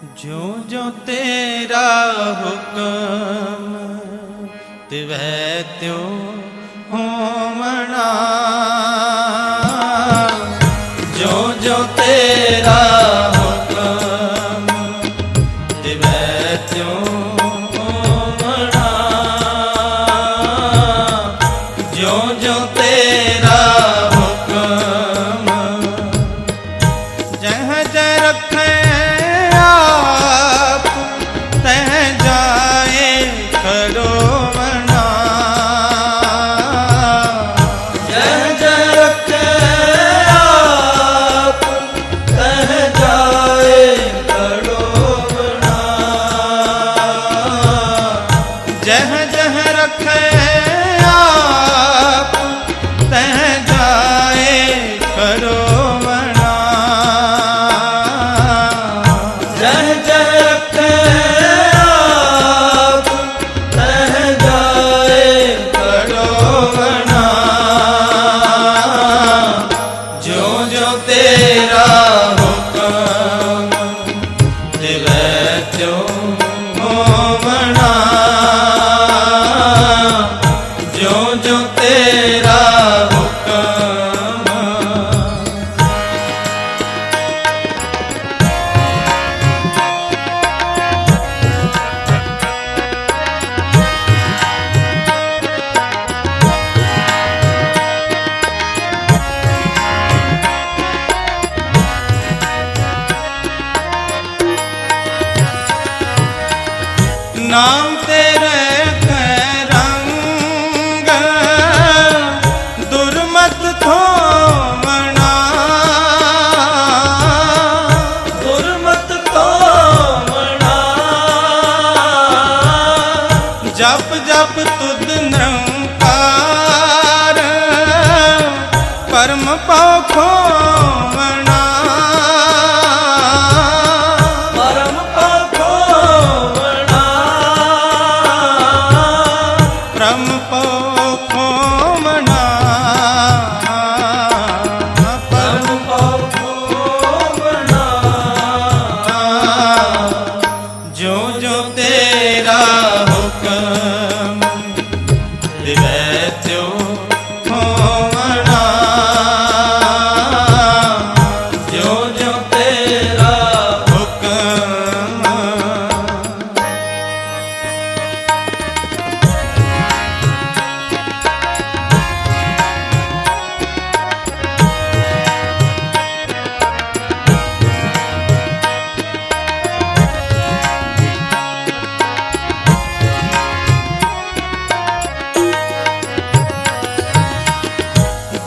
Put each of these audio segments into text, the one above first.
ਜਿਉ ਜਿਉ ਤੇਰਾ ਹੁਕਮ ਤਿਵੈ ਤਿਉ ਹੋਵਣਾ ਜਿਉ ਜਿਉ ਤੇਰਾ ਹੁਕਮ ਤਿਵੈ ਤਿਉ ਹੋਵਣਾ ਤੇਰਾ ਹੁਕਮ ਨਾਮ ਤੇਰੇ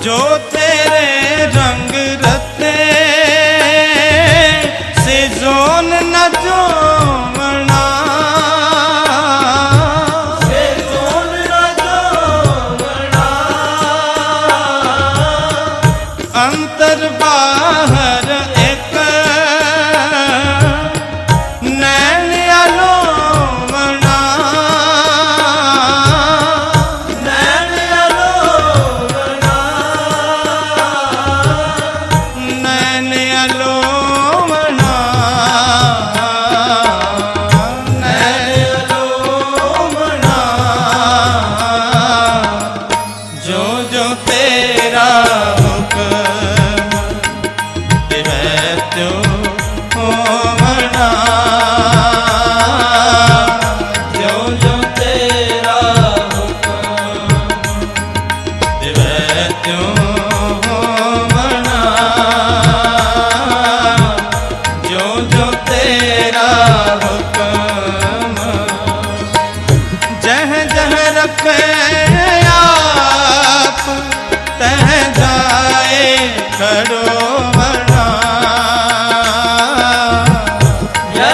ਜੋ ਤੇਰੇ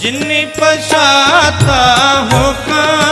ਜਿਨਨੀ ਪਛਾਤਾ ਹੁਕਮ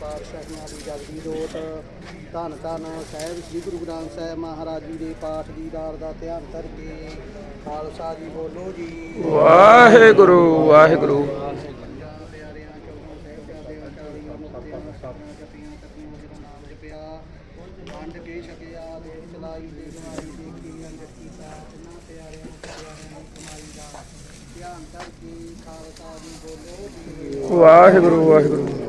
ਪਾਤਸ਼ਾਹੀਆਂ ਦੀ ਜਗਦੀ ਜੋਤ ਧੰਨ ਧੰਨ ਸਾਹਿਬ ਸ੍ਰੀ ਗੁਰੂ ਗ੍ਰੰਥ ਸਾਹਿਬ ਮਹਾਰਾਜ ਜੀ ਦੇ ਪਾਠ ਦੀ ਦਾਰ ਦਾ ਧਿਆਨ ਕਰਕੇ ਖਾਲਸਾ ਜੀ ਬੋਲੋ ਜੀ। ਵਾਹਿਗੁਰੂ ਵਾਹਿਗੁਰੂ। ਪਿਆਰਿਆਂ ਚੌਹਾਂ ਸਾਹਿਬਜ਼ਾਦਿਆਂ ਚਾਲੀਆਂ ਮੁਕਤਿਆਂ ਸਾਧਾਂ ਜਪੀਆਂ ਤਪੀਆਂ ਜਿਹਦਾ ਨਾਮ ਜਪਿਆ ਵੰਡ ਕੇ ਛਕਿਆ ਦੇ ਚਲਾਈ ਦੇ ਗਵਾਈ ਦੇਖੀ ਅੰਗਤ ਕੀਤਾ ਤਿੰਨਾਂ ਪਿਆਰਿਆਂ ਪਿਆਰਿਆਂ ਦੀ ਕਮਾਈ ਦਾ ਧਿਆਨ ਕਰਕੇ ਖਾਲਸਾ ਜੀ ਬੋਲੋ ਜੀ। ਵਾਹਿਗੁਰੂ ਵਾਹਿਗੁਰੂ।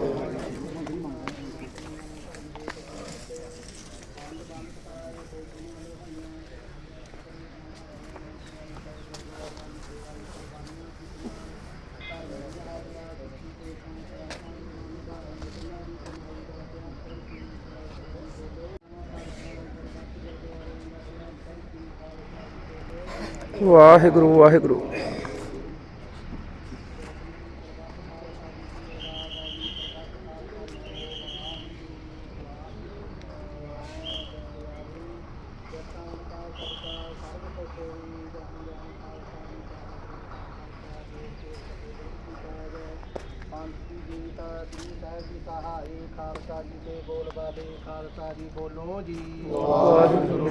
ਵਾਹਿਗੁਰੂ ਵਾਹਿਗੁਰੂ। ਖਾਲਸਾ ਜੀ ਦੇ ਬੋਲ ਬਾਬੇ ਖਾਲਸਾ ਜੀ ਬੋਲੋ ਜੀ ਵਾਹਿਗੁਰੂ।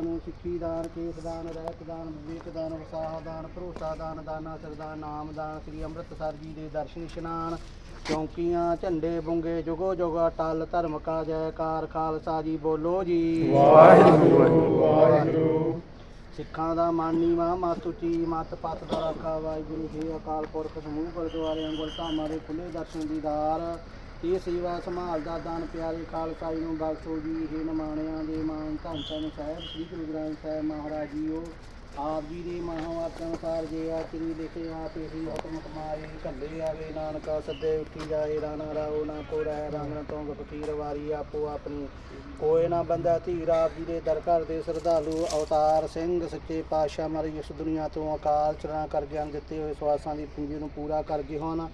ਸਿੱਖਾਂ ਨੂੰ ਸਿੱਖੀ ਦਾਨ ਕੇਸ ਦਾਨ ਰਹਿਤ ਦਾਨ ਵਿਵੇਕ ਦਾਨ ਵਸਾਹ ਦਾਨ ਭਰੋਸਾ ਦਾਨ ਦਾਨਾ ਸਰਦਾਨ ਨਾਮ ਦਾਨ ਸ੍ਰੀ ਅੰਮ੍ਰਿਤਸਰ ਜੀ ਦੇ ਦਰਸ਼ਨ ਇਸ਼ਨਾਨ ਚੌਂਕੀਆਂ ਝੰਡੇ ਬੁੰਗੇ ਜੁਗੋ ਜੁਗਾ ਟਲ ਧਰਮ ਕਾ ਜੈਕਾਰ ਖਾਲਸਾ ਜੀ ਬੋਲੋ ਜੀ। ਵਾਹਿਗੁਰੂ ਵਾਹਿਗੁਰੂ। ਸਿੱਖਾਂ ਦਾ ਮਾਨੀ ਮਾ ਮਤ ਉੱਚੀ ਮਤ ਪਤ ਦਾ ਰਾਖਾ ਵਾਹਿਗੁਰੂ ਜੀ ਅਕਾਲ ਪੁਰਖ ਸਮੂਹ ਗੁਰਦੁਆਰੇ ਅੰਗੁਲ ਧਾਮਾਂ ਦੇ ਖੁੱਲੇ ਦਰਸ਼ਨ ਦੀਦਾਰ ਇਹ ਸੇਵਾ ਸੰਭਾਲ ਦਾ ਦਾਨ ਪਿਆਰੇ ਖਾਲਸਾ ਜੀ ਨੂੰ ਬਖਸ਼ੋ ਜੀ ਇਹ ਨਿਮਾਣਿਆਂ। ਧੰਨ ਧੰਨ ਸਾਹਿਬ, ਸ੍ਰੀ ਗੁਰੂ ਗ੍ਰੰਥ ਸਾਹਿਬ ਮਹਾਰਾਜ ਜੀਓ, ਆਪ ਜੀ ਦੇ ਮਹਾਵਾਕ ਅਨੁਸਾਰ ਜੇ ਆ ਤੇਰੀ ਲਿਖੇ ਆਪ ਇਹੀ ਹੁਕਮ ਕਮਾਏ ਕੱਲੇ ਆਵੇ, ਨਾਨਕਾ ਸੱਦੇ, ਉੱਠੀ ਜਾਏ, ਰਾਣਾ ਰਾਓ, ਨਾ ਕੋ ਰਹਿ ਰਾਂਗਣ ਤੋਂ ਫਕੀਰ ਵਾਰੀ, ਆਪੋ ਆਪਣੀ। ਕੋਏ ਨਾ ਬੰਦਾ ਧੀਰ, ਆਪ ਜੀ ਦੇ ਦਰ ਘਰ ਦੇ ਸਰਧਾਲੂ, ਅਵਤਾਰ ਸਿੰਘ, ਸੱਚੇ ਪਾਤਸ਼ਾਹ ਮਾਰੀ ਇਸ ਦੁਨੀਆ ਤੋਂ ਅਕਾਲ ਚਰਣਾ ਕਰ ਗਿਆਨ ਦਿੱਤੇ ਹੋਏ ਸਵਾਸਾਂ ਦੀ ਪੂੰਜੀ ਨੂੰ ਪੂਰਾ ਕਰ ਗਏ ਹੋਣ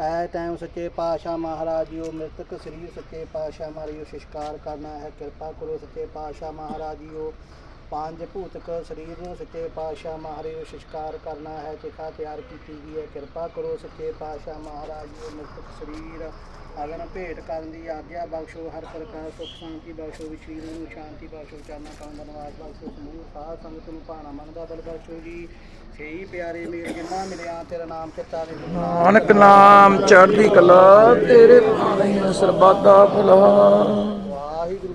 ਐ ਟਾਈਮ ਸੱਚੇ ਪਾਤਸ਼ਾਹ ਮਹਾਰਾਜ ਜੀ ਮ੍ਰਿਤਕ ਸਰੀਰ ਸੱਚੇ ਪਾਤਸ਼ਾਹ ਮਹਾਰਾਜ ਜੀ ਸਿਸ਼ਕਾਰ ਕਰਨਾ ਹੈ, ਕਿਰਪਾ ਕਰੋ ਸੱਚੇ ਪਾਤਸ਼ਾਹ ਮਹਾਰਾਜ ਜੀ ਪੰਜ ਭੂਤਕ ਸਰੀਰ ਨੂੰ ਸੱਚੇ ਪਾਤਸ਼ਾਹ ਮਹਾਰਾਜ ਸਿਸ਼ਕਾਰ ਕਰਨਾ ਹੈ ਚਿਖਾ ਤਿਆਰ ਕੀਤੀ ਗਈ ਹੈ। ਕਿਰਪਾ ਕਰੋ ਸੱਚੇ ਪਾਤਸ਼ਾਹ ਮਹਾਰਾਜ ਜੀ ਉਹ ਸਰੀਰ, ਅਗਨ ਭੇਟ ਕਰਨ ਦੀ ਆਗਿਆ ਬਖਸ਼ੋ, ਹਰ ਪ੍ਰਕਾਰ ਸੁਖ ਸ਼ਾਂਤੀ ਬਖਸ਼ੋ ਵਿਸ਼ੀਰ ਨੂੰ ਸ਼ਾਂਤੀ ਬਖਸ਼ੋ ਚਾਨਾ ਕਾਮ ਦਾ ਨਿਵਾਸ ਬਖਸ਼ੋ, ਸਮੂਹ ਸਾਧ ਸੰਗਤ ਨੂੰ ਭਾਣਾ ਮਨ ਦਾ ਬਲ ਬਖਸ਼ੋ ਜੀ। ਸਹੀ ਪਿਆਰੇ ਮੇਰ ਜਿੰਨਾ ਮਿਲਿਆ ਤੇਰਾ ਨਾਮ ਚਿੱਤਾ ਦੇ ਨਾਨਕ। ਨਾਮ ਚੜ੍ਹਦੀ ਕਲਾ ਤੇਰੇ ਭਾਣੇ ਸਰਬੱਤਾ ਭਲਾ।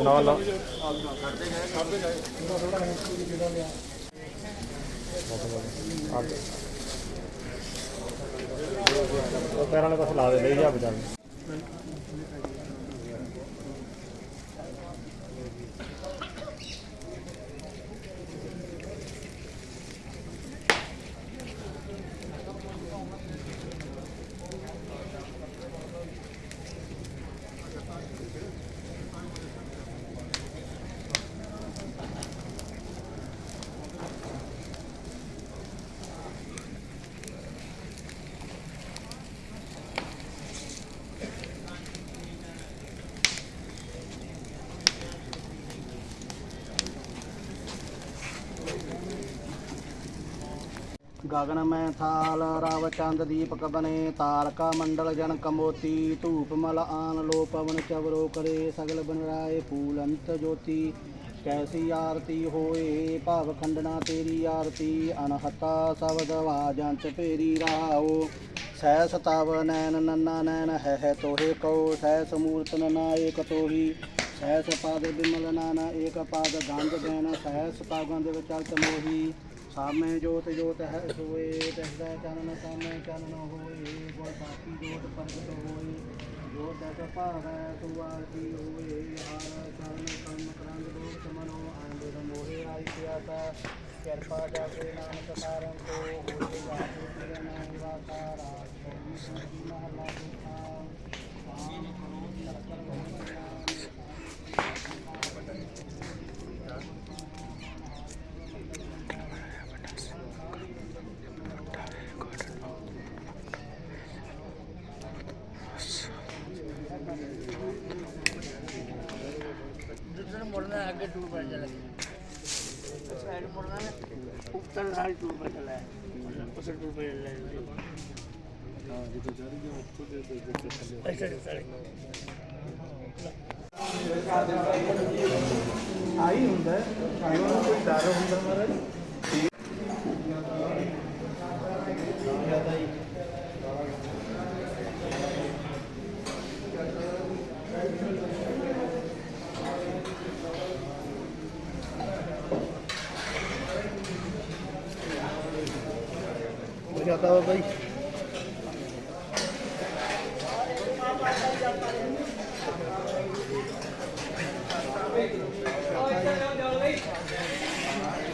ਨਾਲ ਲਾ ਕਰਦੇ ਗਏ ਕਰਦੇ ਗਏ ਥੋੜਾ ਥੋੜਾ ਜਿਹੜਾ ਲਿਆ ਪੈਰਾਂ ਵਾਲੇ ਪਾਸੇ ਲਾ ਦੇ ਲਈ ਜਾ ਬਚਾ ਗਗਨ ਮੈਂ ਥਾਲ ਰਵ ਚੰਦ ਦੀਪਕ ਬਨੇ ਤਾਲਕਾ ਮੰਡਲ ਜਨ ਕਮੋਤੀ, ਧੂਪ ਮਲ ਆਨ ਲੋ ਪਵਨ ਚਵਰੋ ਕਰੇ ਸਗਲ ਬਨਰਾਏ ਫੂਲ ਅੰਤ ਜੋਤੀ। ਕੈਸੀ ਆਰਤੀ ਹੋਏ ਭਾਵ ਖੰਡਣਾ ਤੇਰੀ ਆਰਤੀ ਅਨਹਤਾ ਸਬਦ ਵਾਜਾਂ ਚ ਪੇਰੀ ਰਾਓ। ਸਹਿ ਸਤਾਵ ਨੈਨ ਨੰਨਾ ਨੈਨ ਹੈ ਹੈ ਤੋਹੇ ਕਉ ਸਹਿ ਸਮੂਰਤ ਨਨਾ ਏਕ ਤੋਹੀ। ਸਹਿ ਸਪਾਦ ਬਿਮਲ ਨਾਨਾ ਏਕ ਪਾਦ ਗੰਧ ਗੈਨ ਸਹਿ ਸਪਾਗਾਂ ਦੇ ਵਿਚਾਲ ਚਮੋਹੀ। ਜੋਤ ਜੋਤ ਹੈ ਸੋਏ ਦਸਦਾ ਚਾਨਣ, ਸਾਮੇ ਚਾਨਣ ਹੋਏ, ਗੁਣ ਸਾਖੀ ਜੋਤ ਪ੍ਰਗਟ ਹੋਏ। ਜੋਤ ਦਸ ਭਾਵੈ ਤੂ ਆਰਤੀ ਹੋਏ ਹਰ ਚਰਨ ਕਰਮ ਕਰੰਦ ਲੋਕ ਸਮਨੋ ਆਂਦੇ ਮੋਹਿ ਆਈ ਪਿਆਸਾ। ਕਿਰਪਾ ਜਾਗੇ ਨਾਨਕ ਸਾਰੰ ਕੋ, ਹੋਏ ਜਾਗੇ ਤੇਰੇ ਨਾਮ ਵਾਸਾ। ਰਾਜ ਕਰੀ ਸੁਖੀ ਮਹਲਾ ਦੁਖਾ ਆਮ मुड़ना है, आगे टूर पर चला साइड मुड़ना है ऊपर साइड टूर पर चला है उस टूर पर चला है ऐसा ऐसा ਆਈ ਹੁੰਦਾ ਆਈ ਨੂੰ ਕੋਈ ਡਰ ਹੁੰਦਾ ਮਹਾਰਾਜ ਜਾਤਾ ਬਾਬਾ ਜੀ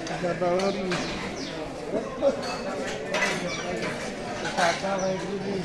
ਜਾਤਾ ਬਾਬਾ ਜੀ ਸਾਡਾ ਵਾਹਿਗੁਰੂ ਜੀ